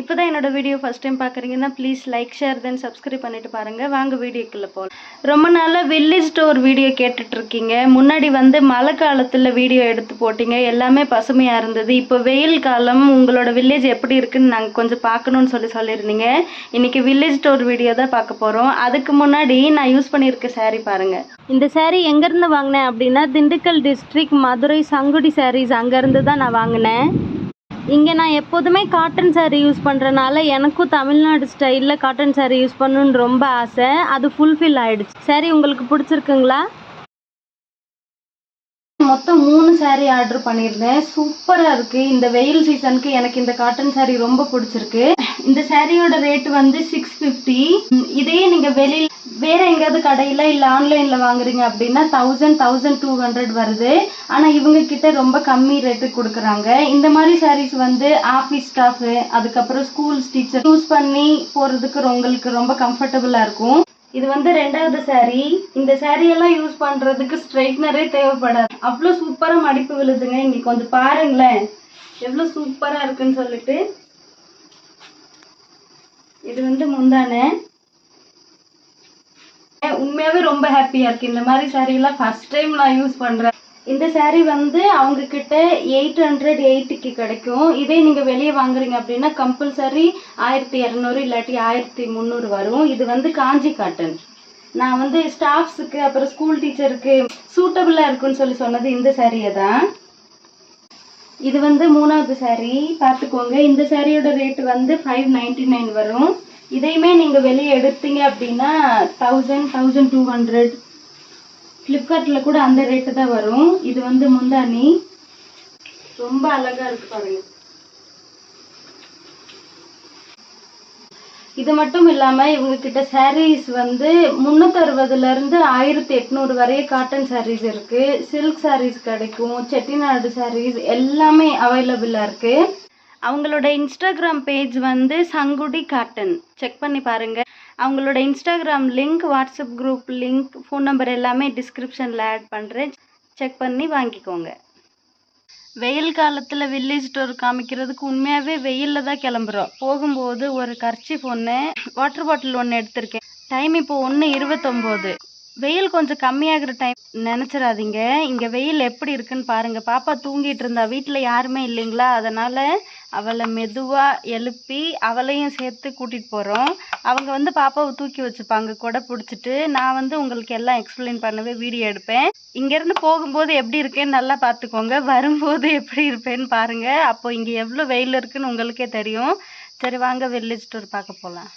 இப்போ தான் என்னோட வீடியோ ஃபஸ்ட் டைம் பார்க்குறீங்கன்னா please like share then subscribe பண்ணிட்டு பாருங்கள் வாங்க வீடியோக்குள்ளே போகலாம் ரொம்ப நாளாக வில்லேஜ் ஸ்டோர் வீடியோ கேட்டுட்ருக்கீங்க. முன்னாடி வந்து மழை காலத்தில் வீடியோ எடுத்து போட்டிங்க. எல்லாமே பசுமையாக இருந்தது. இப்போ வெயில் காலம் உங்களோட வில்லேஜ் எப்படி இருக்குன்னு நாங்கள் கொஞ்சம் பார்க்கணுன்னு சொல்லி சொல்லியிருந்தீங்க. இன்னைக்கு வில்லேஜ் ஸ்டோர் வீடியோ தான் பார்க்க போகிறோம் அதுக்கு முன்னாடி நான் யூஸ் பண்ணியிருக்க சேரீ பாருங்கள் இந்த சேரீ எங்கேருந்து வாங்கினேன் அப்படின்னா திண்டுக்கல் டிஸ்ட்ரிக்ட் மதுரை சங்குடி சாரீஸ் அங்கேருந்து தான் நான் வாங்கினேன். இங்கே நான் எப்போதுமே காட்டன் சாரீ யூஸ் பண்ணுறனால எனக்கும் தமிழ்நாடு ஸ்டைலில் காட்டன் சாரீ யூஸ் பண்ணணுன்னு ரொம்ப ஆசை. அது ஃபுல்ஃபில் ஆகிடுச்சு சரி உங்களுக்கு பிடிச்சிருக்குங்களா? மொத்தம் மூணு சாரீ ஆர்டர் பண்ணியிருந்தேன். சூப்பராக இருக்குது இந்த வெயில் சீசனுக்கு எனக்கு இந்த காட்டன் சாரீ ரொம்ப பிடிச்சிருக்கு. இந்த சாரியோட ரேட் வந்து சிக்ஸ் ஃபிஃப்டி இதையே நீங்கள் வெளியில் வேற எங்கேயாவது கடையில் இல்லை ஆன்லைனில் வாங்குறீங்க அப்படின்னா தௌசண்ட் தௌசண்ட் டூ ஹண்ட்ரட் வருது. ஆனால் இவங்க கிட்ட ரொம்ப கம்மி ரேட்டுக்கு கொடுக்குறாங்க. இந்த மாதிரி சாரீஸ் வந்து ஆஃபீஸ் ஸ்டாஃபு அதுக்கப்புறம் ஸ்கூல்ஸ் டீச்சர் யூஸ் பண்ணி போகிறதுக்கு உங்களுக்கு ரொம்ப கம்ஃபர்டபுளாக இருக்கும். இது வந்து ரெண்டாவது saree. இந்த saree எல்லாம் யூஸ் பண்றதுக்கு ஸ்ட்ரைட்னரே தேவைப்படாது. அவ்வளோ சூப்பரா மடிப்பு விழுதுங்க. இங்க கொஞ்சம் பாருங்களேன். எவ்வளோ சூப்பரா இருக்குன்னு சொல்லிட்டு. இது வந்து முந்தானே. உண்மையாவே ரொம்ப ஹாப்பியா இருக்கு. இந்த மாதிரி சாரி எல்லாம் ஃபர்ஸ்ட் டைம் நான் யூஸ் பண்றேன். இந்த சாரி வந்து அவங்க கிட்ட எயிட் ஹண்ட்ரட் எயிட்டிக்கு கிடைக்கும். இதே நீங்க வெளியே வாங்குறீங்க அப்படின்னா கம்பல்சரி ஆயிரத்தி இரநூறு இல்லாட்டி ஆயிரத்தி முந்நூறு வரும். இது வந்து காஞ்சி காட்டன் நான் வந்து ஸ்டாஃப்ஸுக்கு அப்புறம் ஸ்கூல் டீச்சருக்கு சூட்டபிளா இருக்குன்னு சொல்லி சொன்னது இந்த சாரியை தான். இது வந்து மூணாவது சாரி பார்த்துக்கோங்க. இந்த சாரியோட ரேட் வந்து ஃபைவ் நைன்டி நைன் வரும். இதையுமே நீங்கள் வெளியே எடுத்தீங்க அப்படின்னா தௌசண்ட் தௌசண்ட் டூ ஹண்ட்ரட் ஃப்ளிப்கார்ட்டில் கூட அந்த ரேட்டு தான் வரும். இது வந்து முந்தானி ரொம்ப அழகாக இருக்கு பாருங்க. இது மட்டும் இல்லாம இவங்க கிட்ட சாரீஸ் வந்து முன்னூத்தி அறுபதுல இருந்து ஆயிரத்தி எட்நூறு வரைய காட்டன் சாரீஸ் இருக்கு. சில்க் சாரீஸ் கிடைக்கும் செட்டிநாடு சாரீஸ் எல்லாமே அவைலபிளா இருக்கு. அவங்களோட இன்ஸ்டாகிராம் பேஜ் வந்து சங்குடி காட்டன். செக் பண்ணி பாருங்கள் அவங்களோட Instagram link WhatsApp group link phone number எல்லாமே டிஸ்கிரிப்ஷனில் ஆட் பண்ணுறேன் செக் பண்ணி வாங்கிக்கோங்க. வெயில் காலத்தில் வில்லேஜ் ஸ்டோர் காமிக்கிறதுக்கு உண்மையாகவே வெயிலில் தான் கிளம்புறோம். போகும்போது ஒரு கர்ச்சிஃப் ஒன்று வாட்டர் பாட்டில் ஒன்று எடுத்திருக்கேன். டைம் இப்போ ஒன்று இருபத்தொம்போது. வெயில் கொஞ்சம் கம்மியாகிற டைம் நினச்சிடாதீங்க. இங்கே வெயில் எப்படி இருக்குன்னு பாருங்கள் பாப்பா தூங்கிட்டு இருந்தா வீட்டில் யாருமே இல்லைங்களா? அதனால் அவளை மெதுவாக எழுப்பி அவளையும் சேர்த்து கூட்டிகிட்டு போகிறோம் அவங்க வந்து பாப்பாவை தூக்கி வச்சுப்பாங்க கொடை பிடிச்சிட்டு. நான் வந்து உங்களுக்கு எல்லாம் எக்ஸ்பிளைன் பண்ணவே வீடியோ எடுப்பேன். இங்கேருந்து போகும்போது எப்படி இருக்கேன்னு நல்லா பார்த்துக்கோங்க. வரும்போது எப்படி இருப்பேன்னு பாருங்கள் அப்போ இங்கே எவ்வளோ வெயில் இருக்குன்னு உங்களுக்கே தெரியும். சரி வாங்க வில்லேஜ் டூர் பார்க்க போகலாம்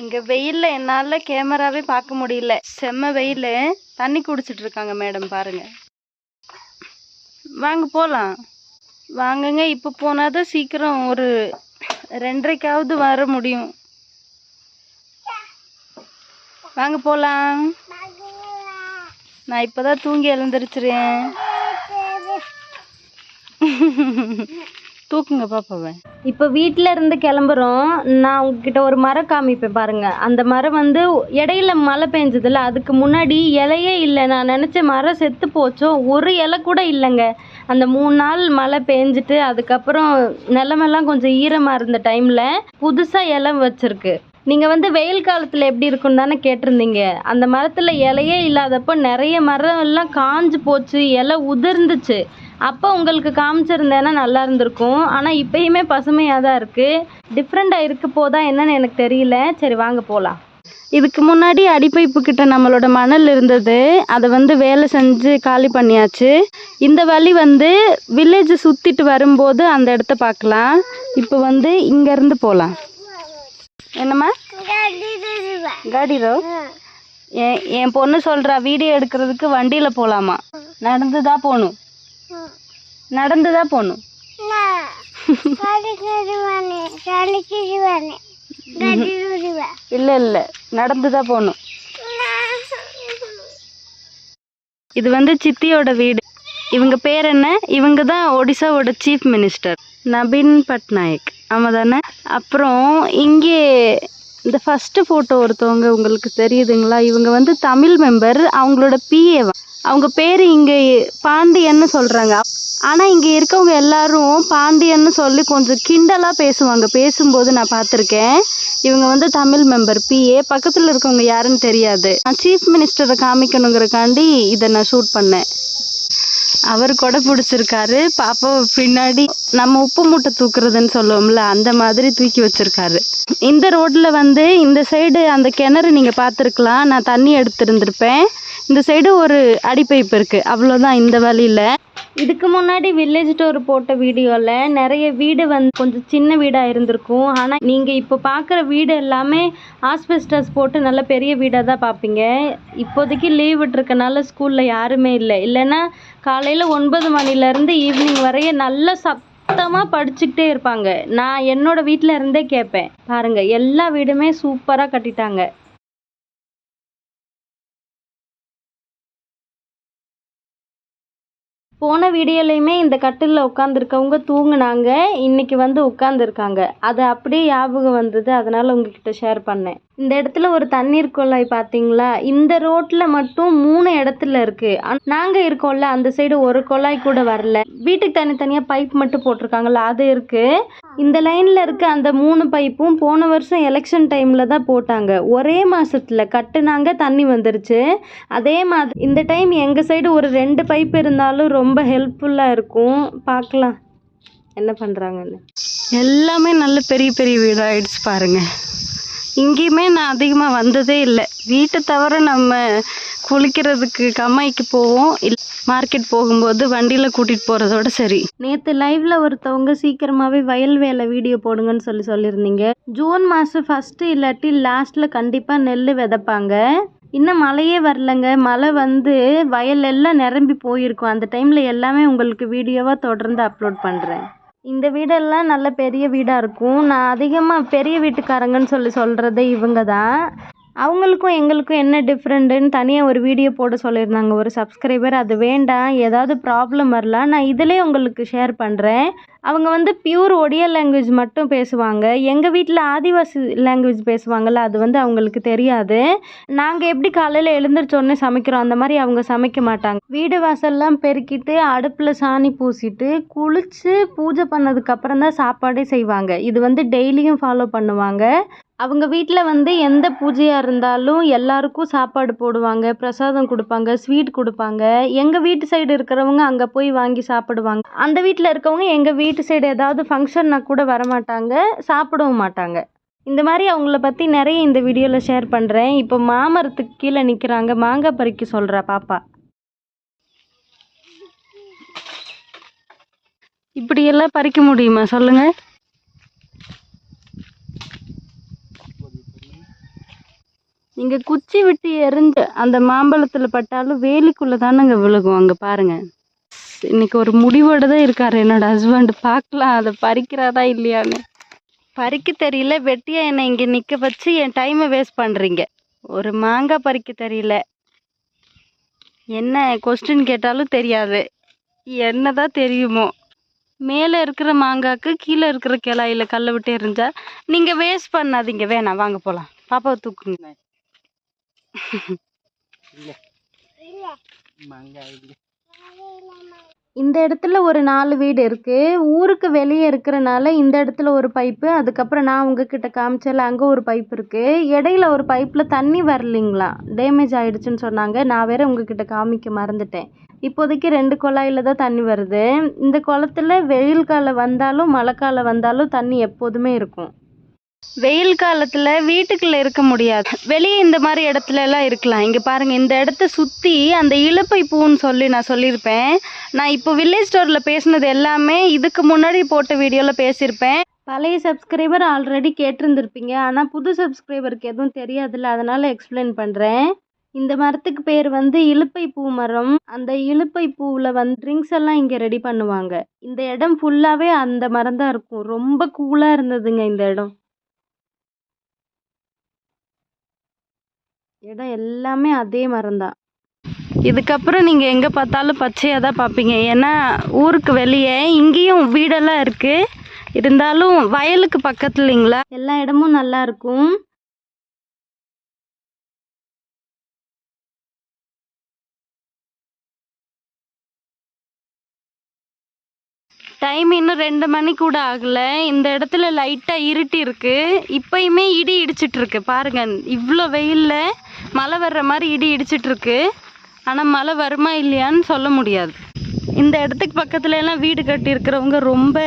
இங்கே வெயிலில் என்னால் கேமராவே பார்க்க முடியல. செம்ம வெயில். தண்ணி குடிச்சிட்டு இருக்காங்க மேடம் பாருங்கள் வாங்க போகலாம் வாங்குங்க இப்போ போனால் தான் சீக்கிரம் ஒரு ரெண்டரைக்காவது வர முடியும். வாங்க போகலாம் நான் இப்போ தான் தூங்கி எழுந்திரிச்சிறேன் தூக்குங்க பாப்பாவை இப்போ வீட்டில் இருந்து கிளம்புறோம். நான் உங்ககிட்ட ஒரு மரம் காமிப்பேன் பாருங்க. அந்த மரம் வந்து இடையில மழை பெஞ்சதுல அதுக்கு முன்னாடி இலையே இல்லை. நான் நினச்ச மரம் செத்து போச்சோ ஒரு இலை கூட இல்லைங்க. அந்த மூணு நாள் மழை பெஞ்சிட்டு அதுக்கப்புறம் நிலமெல்லாம் கொஞ்சம் ஈரமாக இருந்த டைமில் புதுசாக இலை வச்சிருக்கு. நீங்கள் வந்து வெயில் காலத்தில் எப்படி இருக்குன்னு தானே கேட்டிருந்தீங்க. அந்த மரத்தில் இலையே இல்லாதப்போ நிறைய மரம் எல்லாம் காஞ்சு போச்சு இலை உதிர்ந்துச்சு. அப்போ உங்களுக்கு காமிச்சிருந்தேன்னா நல்லா இருந்திருக்கும். ஆனால் இப்பயுமே பசுமையாக தான் இருக்குது டிஃப்ரெண்ட்டாக இருக்க போதா என்னன்னு எனக்கு தெரியல. சரி வாங்க போகலாம் இதுக்கு முன்னாடி அடிப்பைப்பு கிட்ட நம்மளோட மணல் இருந்தது. அதை வந்து வேலை செஞ்சு காலி பண்ணியாச்சு. இந்த வழி வந்து வில்லேஜ் சுற்றிட்டு வரும்போது அந்த இடத்த பார்க்கலாம். இப்போ வந்து இங்கேருந்து போகலாம் என்னம்மா? காடிரோ என் என் பொண்ணு சொல்கிறா வீடியோ எடுக்கிறதுக்கு வண்டியில் போகலாமா நடந்து தான் போகணும் நடந்து தான் போகணும் இல்லை இல்லை நடந்து தான் போகணும். இது வந்து சித்தியோட வீடு. இவங்க பேர் என்ன? இவங்க தான் ஒடிசாவோட சீஃப் மினிஸ்டர் நபீன் பட்நாயக். ஆமாம் தானே? அப்புறம் இங்கே இந்த ஃபஸ்ட்டு ஃபோட்டோ ஒருத்தவங்க உங்களுக்கு தெரியுதுங்களா? இவங்க வந்து தமிழ் மெம்பர் அவங்களோட பிஏ அவங்க பேர் இங்கே பாண்டியன்னு சொல்கிறாங்க ஆனால் இங்கே இருக்கவங்க எல்லாரும் பாண்டியன்னு சொல்லி கொஞ்சம் கிண்டலாக பேசுவாங்க. பேசும்போது நான் பார்த்துருக்கேன். இவங்க வந்து தமிழ் மெம்பர் பிஏ பக்கத்தில் இருக்கவங்க யாருன்னு தெரியாது. நான் சீஃப் மினிஸ்டரை காமிக்கணுங்கிறக்காண்டி இதை நான் ஷூட் பண்ணேன். அவர் கூட பிடிச்சிருக்காரு. பாப்பாவை பின்னாடி நம்ம உப்பு மூட்டை தூக்குறதுன்னு சொல்லுவோம்ல அந்த மாதிரி தூக்கி வச்சிருக்காரு. இந்த ரோட்டில் வந்து இந்த சைடு அந்த கிணறு நீங்கள் பார்த்துருக்கலாம். நான் தண்ணி எடுத்துருந்துருப்பேன். இந்த சைடு ஒரு அடிப்பைப் இருக்குது அவ்வளோதான் இந்த வழியில். இதுக்கு முன்னாடி வில்லேஜ் டோர் போட்ட வீடியோவில் நிறைய வீடு வந்து கொஞ்சம் சின்ன வீடாக இருந்திருக்கும். ஆனால் நீங்கள் இப்போ பார்க்குற வீடு எல்லாமே ஆஸ்பெஸ்டஸ் போட்டு நல்ல பெரிய வீடாக தான் பார்ப்பீங்க இப்போதைக்கு லீவ் விட்டுருக்கனால ஸ்கூலில் யாருமே இல்லை. இல்லைன்னா காலையில் ஒன்பது மணிலேருந்து ஈவினிங் வரைய நல்ல சத்தமாக படிச்சுக்கிட்டே இருப்பாங்க. நான் என்னோட வீட்டில் இருந்தே கேட்பேன் பாருங்கள் எல்லா வீடுமே சூப்பராக கட்டிட்டாங்க. போன வீடியோலையுமே இந்த கட்டிலில் உட்காந்துருக்கவங்க தூங்குனாங்க. இன்றைக்கி வந்து உட்காந்துருக்காங்க அது அப்படியே ஞாபகம் வந்தது. அதனால் உங்ககிட்ட ஷேர் பண்ணேன். இந்த இடத்துல ஒரு தண்ணீர் குழாய் பார்த்தீங்களா இந்த ரோட்டில் மட்டும் மூணு இடத்துல இருக்குது நாங்கள் இருக்கோம்ல அந்த சைடு ஒரு குழாய் கூட வரல. வீட்டுக்கு தனித்தனியாக பைப் மட்டும் போட்டிருக்காங்களா அது இருக்குது இந்த லைனில் இருக்க அந்த மூணு பைப்பும் போன வருஷம் எலெக்ஷன் டைமில் தான் போட்டாங்க. ஒரே மாதத்தில் கட்டுனாங்க தண்ணி வந்துருச்சு. அதே மாதிரி இந்த டைம் எங்கள் சைடு ஒரு ரெண்டு பைப் இருந்தாலும் ரொம்ப ரொம்ப ஹெல்ப்ஃபுல்லாக இருக்கும். பார்க்கலாம். என்ன பண்ணுறாங்கன்னு எல்லாமே நல்ல பெரிய பெரிய வீடாகிடுச்சு பாருங்கள் இங்கேயுமே நான் அதிகமாக வந்ததே இல்லை. வீட்டை தவிர நம்ம குளிக்கிறதுக்கு கம்மாய்க்கு போவோம். இல்லை மார்க்கெட் போகும்போது வண்டியில் கூட்டிகிட்டு போகிறதோட சரி. நேற்று லைவில் ஒருத்தவங்க சீக்கிரமாகவே வயல் வேலை வீடியோ போடுங்கன்னு சொல்லி சொல்லியிருந்தீங்க. ஜூன் மாதம் ஃபஸ்ட்டு இல்லாட்டி லாஸ்ட்டில் கண்டிப்பாக நெல் விதைப்பாங்க. இன்னும் மழையே வரலங்க. மழை வந்து வயல் எல்லாம் நிரம்பி போயிருக்கும். அந்த டைமில் எல்லாமே உங்களுக்கு வீடியோவாக தொடர்ந்து அப்லோட் பண்ணுறேன் இந்த வீடெல்லாம் நல்ல பெரிய வீடாக இருக்கும். நான் அதிகமாக பெரிய வீட்டுக்காரங்கன்னு சொல்லி சொல்கிறதே இவங்க தான். அவங்களுக்கும் எங்களுக்கும் என்ன டிஃப்ரெண்ட்டுன்னு தனியாக ஒரு வீடியோ போட சொல்லியிருந்தாங்க. ஒரு சப்ஸ்கிரைபர் அது வேண்டாம். ஏதாவது ப்ராப்ளம் வரலாம் நான் இதிலே உங்களுக்கு ஷேர் பண்ணுறேன் அவங்க வந்து பியூர் ஒடியா லாங்குவேஜ் மட்டும் பேசுவாங்க. எங்கள் வீட்டில் ஆதிவாசி லாங்குவேஜ் பேசுவாங்கள்ல அது வந்து அவங்களுக்கு தெரியாது. நாங்கள் எப்படி காலையில் எழுந்திரிச்சோடனே சமைக்கிறோம் அந்த மாதிரி அவங்க சமைக்க மாட்டாங்க. வீடு வாசல்லாம் பெருக்கிட்டு அடுப்பில் சாணி பூசிட்டு குளித்து பூஜை பண்ணதுக்கப்புறம் தான் சாப்பாடே செய்வாங்க. இது வந்து டெய்லியும் ஃபாலோ பண்ணுவாங்க. அவங்க வீட்டில் வந்து எந்த பூஜையாக இருந்தாலும் எல்லாருக்கும் சாப்பாடு போடுவாங்க பிரசாதம் கொடுப்பாங்க ஸ்வீட் கொடுப்பாங்க. எங்கள் வீட்டு சைடு இருக்கிறவங்க அங்கே போய் வாங்கி சாப்பிடுவாங்க. அந்த வீட்டில் இருக்கவங்க எங்கள் வீட்டு சைடு ஏதாவது ஃபங்க்ஷன்னா கூட வரமாட்டாங்க சாப்பிடவும் மாட்டாங்க. இந்த மாதிரி அவங்கள பற்றி நிறைய இந்த வீடியோவில் ஷேர் பண்ணுறேன் இப்போ மாமரத்துக்கு கீழே நிற்கிறாங்க மாங்காய் பறிக்க சொல்கிறா பாப்பா. இப்படியெல்லாம் பறிக்க முடியுமா? சொல்லுங்கள் நீங்க குச்சி விட்டு எரிஞ்சு அந்த மாம்பழத்துல பட்டாலும் வேலிக்குள்ள தானங்க விழுகும் அங்க பாருங்க. இன்னைக்கு ஒரு முடிவோட தான் இருக்காரு என்னோட ஹஸ்பண்ட் பார்க்கலாம் அதை பறிக்கிறாரா இல்லையான்னு. பறிக்க தெரியல வெட்டியா என்னை இங்க நிக்க வச்சு என் டைமை வேஸ்ட் பண்றீங்க. ஒரு மாங்காய் பறிக்க தெரியல. என்ன கொஸ்டின் கேட்டாலும் தெரியாது. என்னதான் தெரியுமோ. மேலே இருக்கிற மாங்காய்க்கு கீழே இருக்கிற கிளாயில கல்லை விட்டு எறிஞ்சா நீங்கள் வேஸ்ட் பண்ணாதீங்க. வேணாம் வாங்க போகலாம் பாப்பாவை தூக்குங்க. இந்த இடத்துல ஒரு நாலு வீடு இருக்குது ஊருக்கு வெளியே இருக்கிறனால இந்த இடத்துல ஒரு பைப்பு. அதுக்கப்புறம் நான் உங்ககிட்ட காமிச்சல அங்கே ஒரு பைப் இருக்குது இடையில ஒரு பைப்பில் தண்ணி வரலைங்களா? டேமேஜ் ஆகிடுச்சின்னு சொன்னாங்க. நான் வேற உங்ககிட்ட காமிக்க மறந்துட்டேன். இப்போதைக்கு ரெண்டு குழாயில் தான் தண்ணி வருது. இந்த குளத்துல வெயில் காலம் வந்தாலும் மழை காலம் வந்தாலும் தண்ணி எப்போதுமே இருக்கும். வெயில் காலத்துல வீட்டுக்குள்ள இருக்க முடியாது. வெளியே இந்த மாதிரி இடத்துல எல்லாம் இருக்கலாம். இங்க பாருங்க இந்த இடத்த சுத்தி அந்த இலுப்பை பூன்னு சொல்லி நான் சொல்லியிருப்பேன். நான் இப்போ வில்லேஜ் ஸ்டோர்ல பேசினது எல்லாமே இதுக்கு முன்னாடி போட்ட வீடியோல பேசியிருப்பேன். பழைய சப்ஸ்கிரைபர் ஆல்ரெடி கேட்டிருந்திருப்பீங்க. ஆனால் புது சப்ஸ்கிரைபருக்கு எதுவும் தெரியாதுல்ல அதனால எக்ஸ்பிளைன் பண்ணுறேன் இந்த மரத்துக்கு பேர் வந்து இலுப்பை பூ மரம். அந்த இலுப்பை பூவில் வந்து ட்ரிங்க்ஸ் எல்லாம் இங்கே ரெடி பண்ணுவாங்க. இந்த இடம் ஃபுல்லாகவே அந்த மரம் தான் இருக்கும். ரொம்ப கூலாக இருந்ததுங்க இந்த இடம். இடம் எல்லாமே அதே மரம் தான் இதுக்கப்புறம் நீங்கள் எங்கே பார்த்தாலும் பச்சையாக தான் பார்ப்பீங்க. ஏன்னா ஊருக்கு வெளியே இங்கேயும் வீடெல்லாம் இருக்குது இருந்தாலும் வயலுக்கு பக்கத்துலிங்களா? எல்லா இடமும் நல்லா இருக்கும். டைம் இன்னும் ரெண்டு மணி கூட ஆகலை. இந்த இடத்துல லைட்டாக இருட்டி இருக்கு. இப்பயுமே இடி இடிச்சிட்டு இருக்கு. பாருங்க இவ்வளோ வெயிலில் மழை வர்ற மாதிரி இடி இடிச்சிட்டு இருக்கு. ஆனால் மழை வருமா இல்லையான்னு சொல்ல முடியாது. இந்த இடத்துக்கு பக்கத்துல எல்லாம் வீடு கட்டியிருக்கிறவங்க ரொம்ப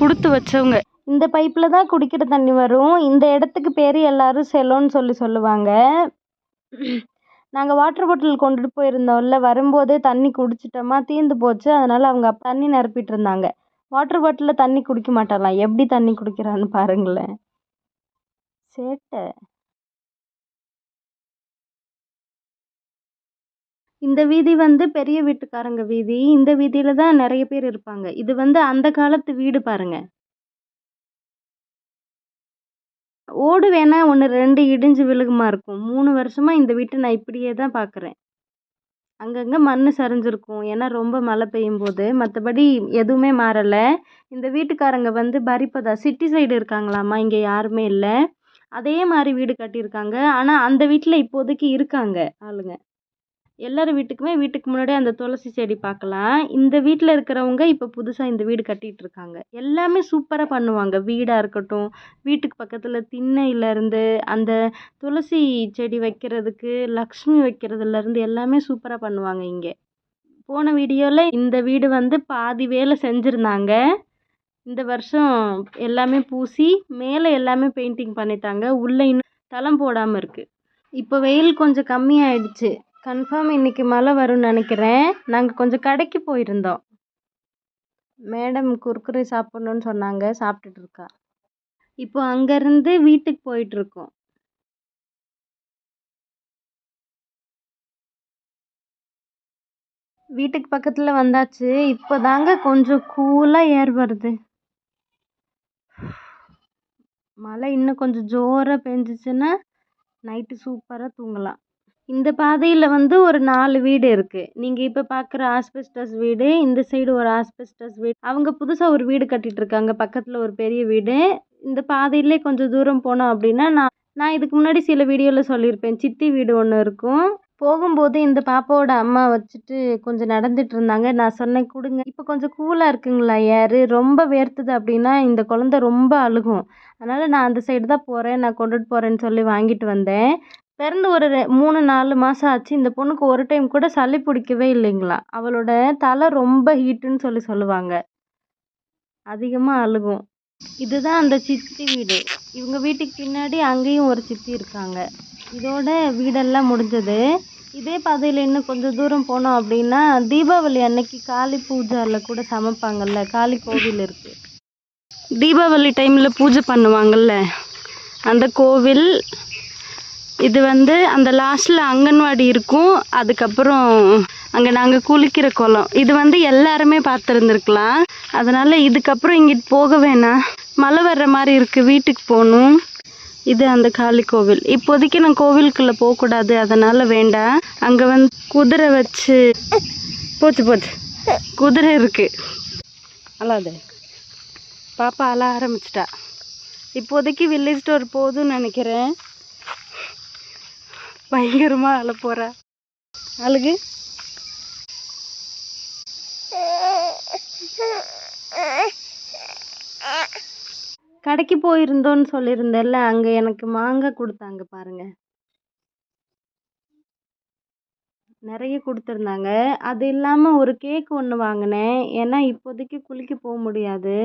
கொடுத்து வச்சவங்க. இந்த பைப்பில் தான் குடிக்கிற தண்ணி வரும். இந்த இடத்துக்கு பேர் எல்லாரும் செலோன்னு சொல்லி சொல்லுவாங்க. நாங்கள் வாட்டர் பாட்டில் கொண்டுட்டு போயிருந்தோம்ல வரும்போதே தண்ணி குடிச்சிட்டோமா தீர்ந்து போச்சு. அதனால் அவங்க தண்ணி நிரப்பிட்டு இருந்தாங்க. வாட்டர் பாட்டிலில் தண்ணி குடிக்க மாட்டாங்களாம் எப்படி தண்ணி குடிக்கிறான்னு பாருங்களேன். சேட்டை. இந்த வீதி வந்து பெரிய வீட்டுக்காரங்க வீதி. இந்த வீதியில் தான் நிறைய பேர் இருப்பாங்க. இது வந்து அந்த காலத்து வீடு பாருங்கள் ஓடு வேணா ஒன்று ரெண்டு இடிஞ்சு விழுகுமா இருக்கும். மூணு வருஷமாக இந்த வீட்டை நான் இப்படியே தான் பார்க்குறேன் அங்கங்கே மண் சரிஞ்சிருக்கும். ஏன்னா ரொம்ப மழை பெய்யும் போது மற்றபடி எதுவுமே மாறலை. இந்த வீட்டுக்காரங்க வந்து பரிப்பதா சிட்டி சைடு இருக்காங்களாம்மா இங்கே யாருமே இல்லை. அதே மாதிரி வீடு கட்டியிருக்காங்க. ஆனால் அந்த வீட்டில் இப்போதைக்கு இருக்காங்க ஆளுங்க. எல்லார் வீட்டுக்குமே வீட்டுக்கு முன்னாடி அந்த துளசி செடி பார்க்கலாம் இந்த வீட்டில் இருக்கிறவங்க இப்போ புதுசாக இந்த வீடு கட்டிகிட்டு இருக்காங்க. எல்லாமே சூப்பராக பண்ணுவாங்க. வீடாக இருக்கட்டும் வீட்டுக்கு பக்கத்தில் திண்ணையிலேருந்து அந்த துளசி செடி வைக்கிறதுக்கு லக்ஷ்மி வைக்கிறதுலேருந்து எல்லாமே சூப்பராக பண்ணுவாங்க இங்கே. போன வீடியோவில் இந்த வீடு வந்து பாதி வேலை செஞ்சுருந்தாங்க. இந்த வருஷம் எல்லாமே பூசி மேலே எல்லாமே பெயிண்டிங் பண்ணிட்டாங்க. உள்ளே இன்னும் தளம் போடாமல் இருக்குது இப்போ வெயில் கொஞ்சம் கம்மியாயிடுச்சு. கன்ஃபார்ம் இன்னைக்கு மழை வரும்னு நினைக்கிறேன். நாங்கள் கொஞ்சம் கடைக்கு போயிருந்தோம். மேடம் குர்குரே சாப்பிட்ணுன்னு சொன்னாங்க. சாப்பிட்டுட்டு இருக்கா. இப்போ அங்கேருந்து வீட்டுக்கு போயிட்டுருக்கோம் வீட்டுக்கு பக்கத்தில் வந்தாச்சு. இப்போ தாங்க கொஞ்சம் கூலாக ஏர் வருது. மழை இன்னும் கொஞ்சம் ஜோராக பெஞ்சிச்சுன்னா நைட்டு சூப்பராக தூங்கலாம். இந்த பாதையில் வந்து ஒரு நாலு வீடு இருக்குது நீங்கள் இப்போ பார்க்குற ஆஸ்பெஸ்டஸ் வீடு இந்த சைடு ஒரு ஆஸ்பெஸ்டஸ் வீடு. அவங்க புதுசாக ஒரு வீடு கட்டிட்டு இருக்காங்க. பக்கத்தில் ஒரு பெரிய வீடு. இந்த பாதையிலே கொஞ்சம் தூரம் போனோம் அப்படின்னா நான் நான் இதுக்கு முன்னாடி சில வீடியோவில் சொல்லியிருப்பேன். சித்தி வீடு ஒன்று இருக்கும். போகும்போது இந்த பாப்பாவோட அம்மா வச்சுட்டு கொஞ்சம் நடந்துட்டு இருந்தாங்க. நான் சொன்னேன் கொடுங்க. இப்போ கொஞ்சம் கூலாக இருக்குங்களா யார்? ரொம்ப வேர்த்துது அப்படின்னா இந்த குழந்த ரொம்ப அழுகும். அதனால் நான் அந்த சைடு தான் போகிறேன் நான் கொண்டுட்டு போகிறேன்னு சொல்லி வாங்கிட்டு வந்தேன். பிறந்து ஒரு ரெ மூணு நாலு மாதம் ஆச்சு. இந்த பொண்ணுக்கு ஒரு டைம் கூட சளி பிடிக்கவே இல்லைங்களாம் அவளோட தலை ரொம்ப ஹீட்டுன்னு சொல்லி சொல்லுவாங்க. அதிகமாக அழுகும். இதுதான் அந்த சித்தி வீடு. இவங்க வீட்டுக்கு பின்னாடி அங்கேயும் ஒரு சித்தி இருக்காங்க. இதோட வீடெல்லாம் முடிஞ்சது. இதே பாதையில் இன்னும் கொஞ்சம் தூரம் போனோம் அப்படின்னா தீபாவளி அன்னைக்கு காளி பூஜாவில் கூட சமைப்பாங்கல்ல? காளி கோவில் இருக்குது தீபாவளி டைமில் பூஜை பண்ணுவாங்கல்ல? அந்த கோவில் இது வந்து அந்த லாஸ்ட்டில் அங்கன்வாடி இருக்கும். அதுக்கப்புறம் அங்கே நாங்கள் குளிக்கிற குளம். இது வந்து எல்லாருமே பார்த்துருந்துருக்கலாம். அதனால் இதுக்கப்புறம் இங்கிட்டு போக வேணாம். மழை வர்ற மாதிரி இருக்குது வீட்டுக்கு போகணும். இது அந்த காளி கோவில். இப்போதைக்கு நான் கோவிலுக்குள்ளே போகக்கூடாது. அதனால் வேண்டாம். அங்கே வந்து குதிரை வச்சு போச்சு போச்சு. குதிரை இருக்குது அழாது. பாப்பா அழ ஆரம்பிச்சிட்டா. இப்போதைக்கு வில்லேஜ் ஸ்டோர் போதும்னு நினைக்கிறேன். பயங்கரமாக அழ போகிறா அழுகு. கடைக்கு போயிருந்தோன்னு சொல்லியிருந்தேன்ல அங்கே எனக்கு மாங்காய் கொடுத்தாங்க பாருங்க. நிறைய கொடுத்துருந்தாங்க. அது இல்லாமல் ஒரு கேக் ஒன்று வாங்கினேன். ஏன்னா இப்போதைக்கு குளிக்க போக முடியாது.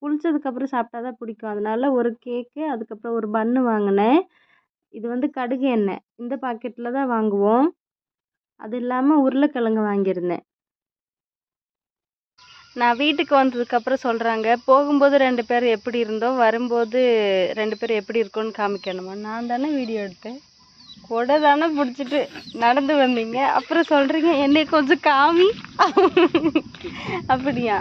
குளிச்சதுக்கப்புறம் சாப்பிட்டா தான் பிடிக்கும். அதனால ஒரு கேக்கு அதுக்கப்புறம் ஒரு பன்னு வாங்கினேன். இது வந்து கடுகு எண்ணெய். இந்த பாக்கெட்டில் தான் வாங்குவோம். அது இல்லாமல் உருளைக்கிழங்கு வாங்கியிருந்தேன். நான் வீட்டுக்கு வந்ததுக்கப்புறம் சொல்கிறாங்க போகும்போது ரெண்டு பேர் எப்படி இருந்தோம்? வரும்போது ரெண்டு பேரும் எப்படி இருக்கோன்னு காமிக்கணுமா? நான் தானே வீடியோ எடுத்தேன். கொடை தானே பிடிச்சிட்டு நடந்து வந்தீங்க. அப்புறம் சொல்கிறீங்க என்னை கொஞ்சம் காமி. அப்படியா?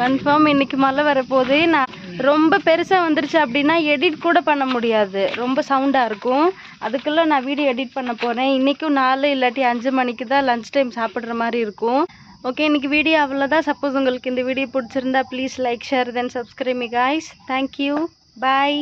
கன்ஃபார்ம் இன்னைக்கு மழை வரப்போகுது. நான் ரொம்ப பெருசாக வந்துருச்சு அப்படின்னா எடிட் கூட பண்ண முடியாது. ரொம்ப சவுண்டாக இருக்கும். அதுக்குள்ளே நான் வீடியோ எடிட் பண்ண போகிறேன் இன்றைக்கும் நாலு இல்லாட்டி அஞ்சு மணிக்கு தான் லஞ்ச் டைம் சாப்பிட்ற மாதிரி இருக்கும். ஓகே இன்னைக்கு வீடியோ அவ்வளோதான் சப்போஸ் உங்களுக்கு இந்த வீடியோ பிடிச்சிருந்தா please like share then subscribe guys thank you bye